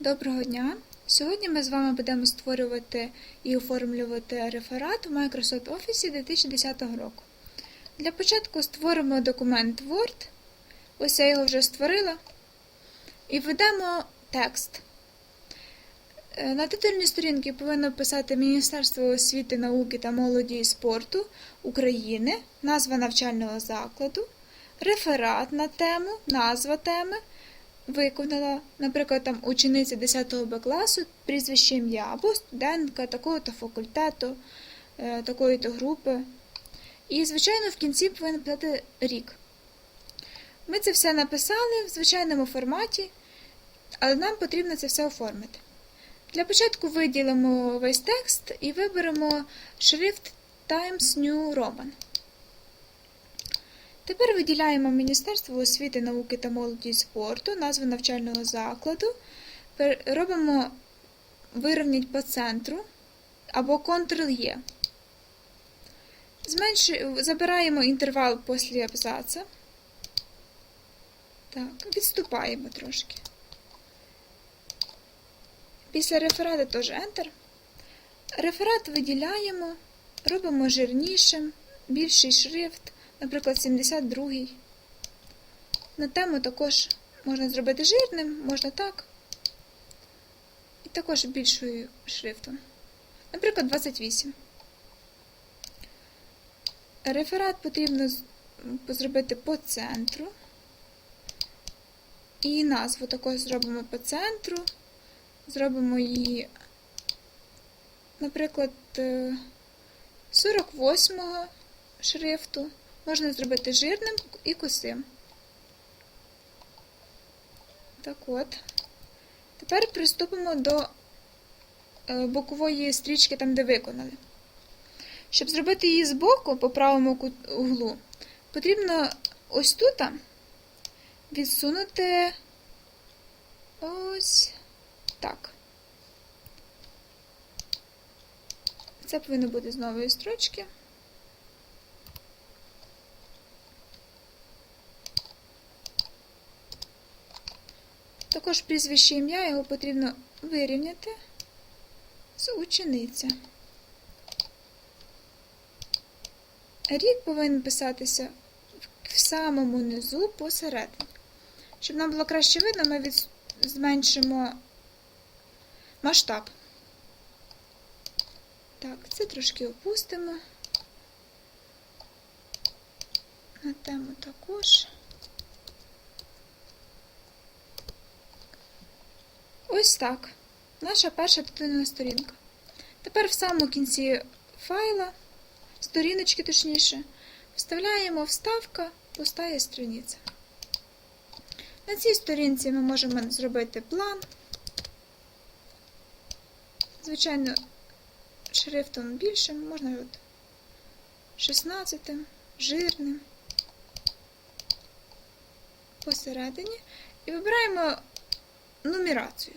Доброго дня! Сьогодні ми з вами будемо створювати і оформлювати реферат у Microsoft Office 2010 року. Для початку створимо документ Word. Ось я його вже створила. І введемо текст. Е, На титульній сторінці повинно писати Міністерство освіти, науки та молоді і спорту України, назва навчального закладу, реферат на тему, назва теми виконала, наприклад, там учениця 10 Б класу, прізвище ім'я, або студентка такого-то факультету, е, такої-то групи. І, звичайно, в кінці повинен писати рік. Ми це все написали в звичайному форматі, але нам потрібно це все оформити. Для початку виділимо весь текст і виберемо шрифт Times New Roman. Тепер виділяємо Міністерство освіти, науки та молоді і спорту, назву навчального закладу. Робимо вирівнять по центру або Ctrl-E. Зменшуємо, забираємо інтервал після абзаца. Так, відступаємо трошки. Після реферата теж Enter. Реферат виділяємо, робимо жирнішим, більший шрифт наприклад, 72-й. На тему також можна зробити жирним, можна так. І також більшою шрифтом. Наприклад, 28. Реферат потрібно зробити по центру. І назву також зробимо по центру. Зробимо її, наприклад, е, 48-го шрифту можна зробити жирним і косим. Так от. Тепер приступимо до е, бокової стрічки, там, де виконали. Щоб зробити її збоку, по правому углу, потрібно ось тут відсунути ось так. Це повинно бути з нової строчки. Також прізвище ім'я його потрібно вирівняти з учениця. Рік повинен писатися в самому низу посередині. Щоб нам було краще видно, ми від... зменшимо масштаб. Так, це трошки опустимо. На тему також. Ось так. Наша перша титульна сторінка. Тепер в самому кінці файла, сторіночки точніше, вставляємо вставка пустая страниця. На цій сторінці ми можемо зробити план. Звичайно, шрифтом більшим, можна от 16, жирним, посередині. І вибираємо нумерацію,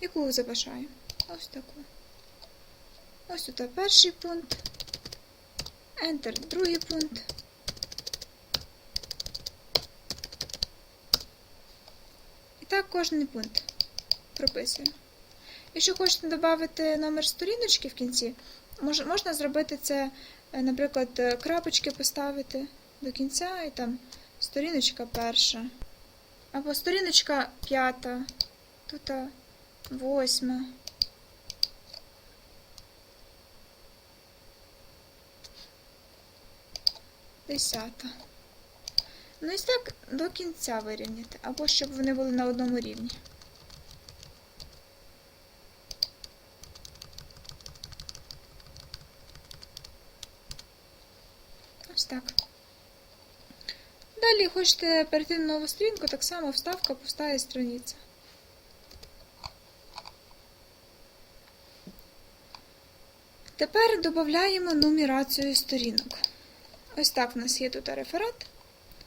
яку забажаємо. Ось таку. Ось тут перший пункт. Enter другий пункт. І так кожен пункт прописуємо. Якщо хочете додати номер сторіночки в кінці, можна зробити це, е, наприклад, е, крапочки поставити до кінця і там сторіночка перша. Або сторіночка п'ята, тут восьма. Десята. Ну і так до кінця вирівняти, або щоб вони були на одному рівні. Ось так. Далі хочете перейти на нову сторінку, так само вставка пустая страниця. Тепер додаємо нумерацію сторінок. Ось так в нас є тут реферат.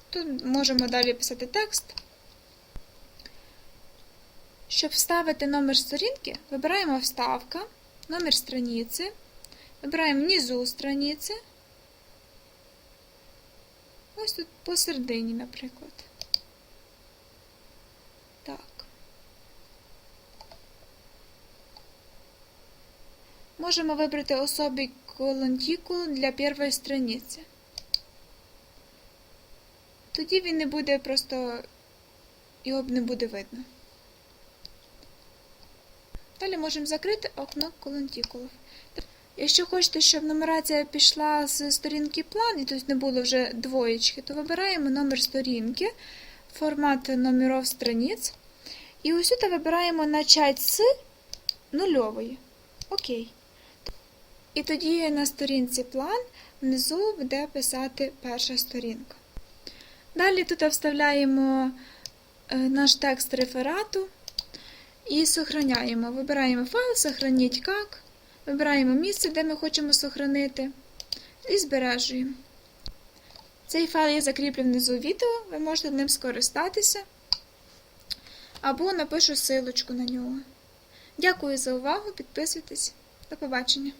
Тут можемо далі писати текст. Щоб вставити номер сторінки, вибираємо вставка, номер страниці, вибираємо внизу страниці. Ось тут посередині, наприклад. Так. Можемо вибрати особі колонтікул для першої страниці. Тоді він не буде просто, його не буде видно. Далі можемо закрити окно колонтікулів. Якщо хочете, щоб нумерація пішла з сторінки план, і тобто не було вже двоєчки, то вибираємо номер сторінки, формат номеров страниць. І тут вибираємо начать з нульової. Окей. І тоді на сторінці план внизу буде писати перша сторінка. Далі тут вставляємо е, наш текст реферату і сохраняємо. Вибираємо файл, сохраніть як, вибираємо місце, де ми хочемо сохранити, і збережуємо. Цей файл я закріплю внизу відео, ви можете ним скористатися або напишу силочку на нього. Дякую за увагу, підписуйтесь. До побачення!